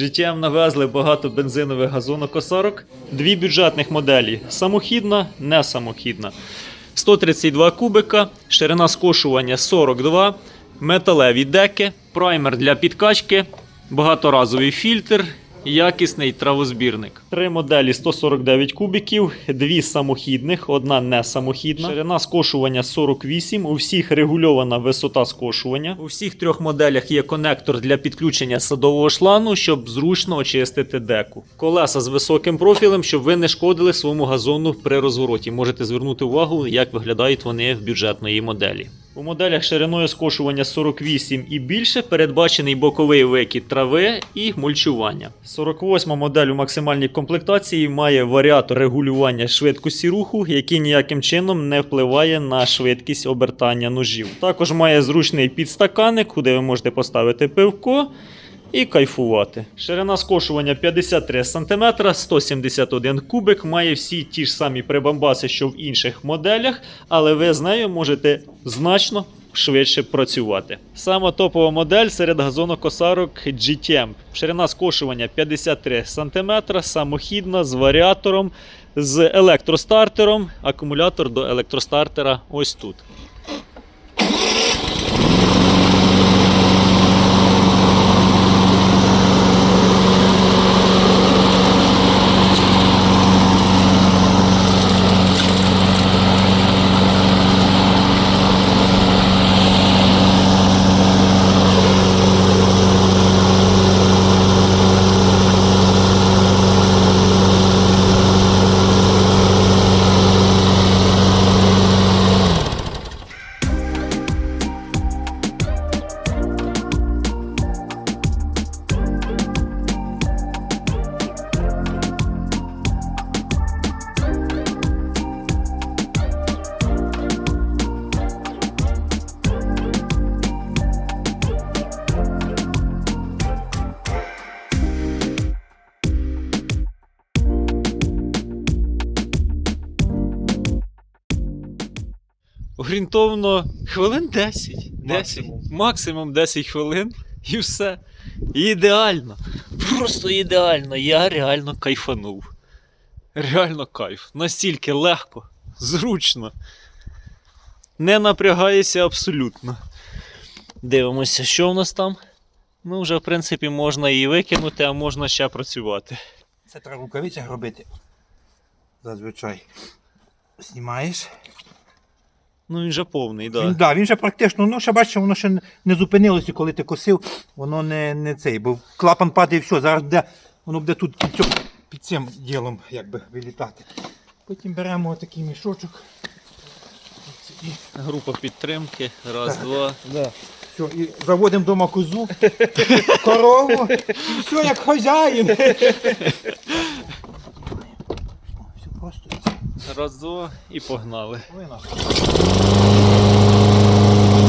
GTM навезли багато бензинових газонокосарок. Дві бюджетних моделі: самохідна, не самохідна. 132 кубика, ширина скошування 42, металеві деки, праймер для підкачки, багаторазовий фільтр, якісний травозбірник. Три моделі 149 кубиків, дві самохідних, одна не самохідна. Ширина скошування 48, у всіх регульована висота скошування. У всіх трьох моделях є конектор для підключення садового шлангу, щоб зручно очистити деку. Колеса з високим профілем, щоб ви не шкодили своєму газону при розвороті. Можете звернути увагу, як виглядають вони в бюджетної моделі. У моделях шириною скошування 48 і більше передбачений боковий викид трави і мульчування. 48 модель у максимальній комплектації має варіатор регулювання швидкості руху, який ніяким чином не впливає на швидкість обертання ножів. Також має зручний підстаканник, куди ви можете поставити пивко. І кайфувати. Ширина скошування 53 см, 171 кубик, має всі ті ж самі прибамбаси, що в інших моделях, але ви з нею можете значно швидше працювати. Сама топова модель серед газонокосарок GTM. Ширина скошування 53 см, самохідна з варіатором, з електростартером. Акумулятор до електростартера ось тут. Орієнтовно хвилин 10. 10. Максимум. Максимум 10 хвилин і все. Ідеально. Просто ідеально. Я реально кайфанув. Реально кайф. Настільки легко, зручно. Не напрягаєшся абсолютно. Дивимося, що в нас там. Ну, вже, в принципі, можна її викинути, а можна ще працювати. Це треба в рукавицях робити. Зазвичай. Знімаєш. Ну, він же повний, Да. так. Він, да, він же практично, ну ще бачиш, воно ще не- зупинилося, коли ти косив, воно не, не цей, бо клапан падає, і все, зараз буде, воно буде тут під, цьому, під цим ділом якби вилітати. Потім беремо отакий мішочок. І, Група підтримки. Раз, Так. два. да. Все, і заводимо вдома козу, корову, і все як хазяїн. Просто. і це. Раз, два і погнали. Ой.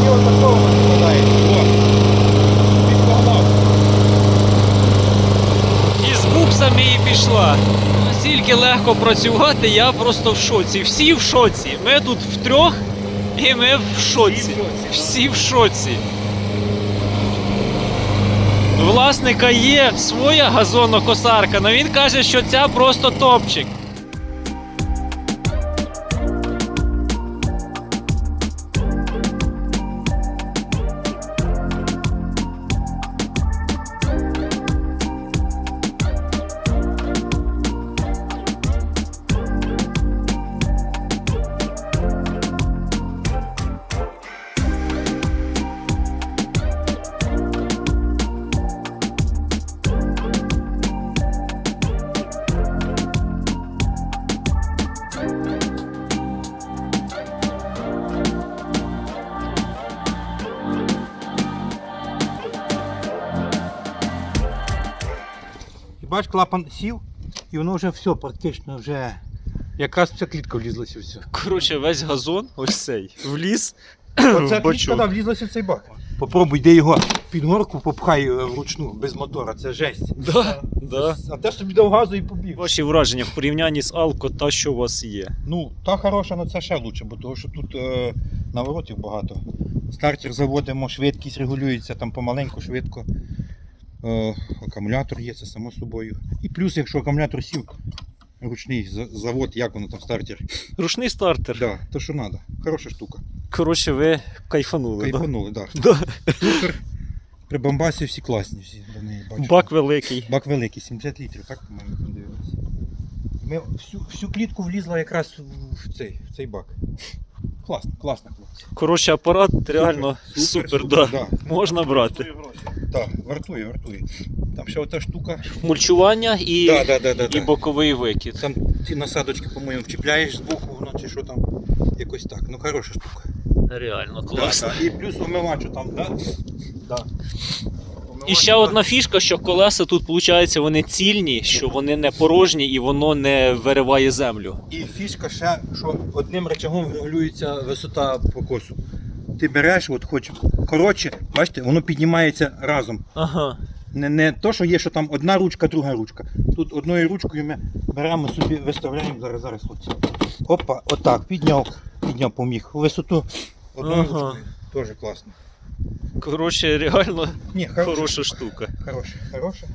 І от такого Він погнав. І з буксами і пішла. Настільки легко працювати, я просто в шоці. Всі в шоці. Ми тут втрьох і ми в шоці. Всі в шоці. Власника є своя газонокосарка, але він каже, що ця просто топчик. Бач, клапан сів, і воно вже все, практично вже. Якраз вся клітка влізлася все. Коротше, весь газон, ось цей, вліз. Оця в клітка бачок. да, влізлася в цей бак. Попробуй, де його під горку попхай е, вручну, без мотора, це жесть. Да, да. А те собі дав газу і побіг. Ваші враження в порівнянні з Алко, та що у вас є. Ну, та хороша, але це ще краще, бо того, що тут е, наворотів багато. Стартер заводимо, швидкість регулюється там помаленьку, швидко. Е, акумулятор є, це само собою. І плюс, якщо акумулятор сів, ручний завод, як воно там стартер. Ручний стартер. Да, то що треба. Хороша штука. Коротше, ви кайфанули. да? Кайфанули, так. Да. Супер. При бомбасі всі класні, всі до неї бачу. Бак великий. Бак великий, 70 літрів, так, по-моєму, там дивилися. Ми всю, всю клітку влізла якраз в цей, в цей бак. Класно, класно, хлопці. Коротше, апарат реально супер, да. да. можна брати. Так, вартує, вартує. Там ще ота штука. Мульчування і, Да, да, да, да, і да. боковий викид. Там ці насадочки, по-моєму, вчіпляєш з боку, воно чи що там. Якось так. Ну хороша штука. Реально Да, класно. да. І плюс умивачу там, да? Да. І ще одна фішка, що колеса тут, виходить, вони цільні, що вони не порожні і воно не вириває землю. І фішка ще, що одним рычагом регулюється висота покосу. Ти береш, от хоч коротше, бачите, воно піднімається разом. Ага. Не, не то, що є, що там одна ручка, друга ручка. Тут одною ручкою ми беремо собі, виставляємо зараз, зараз хлопці. Опа, отак, підняв, підняв, поміг. Висоту одною Ага. ручкою. Теж класно. Коротше, реально Ні, хороша, хороша штука. хороша, хороша.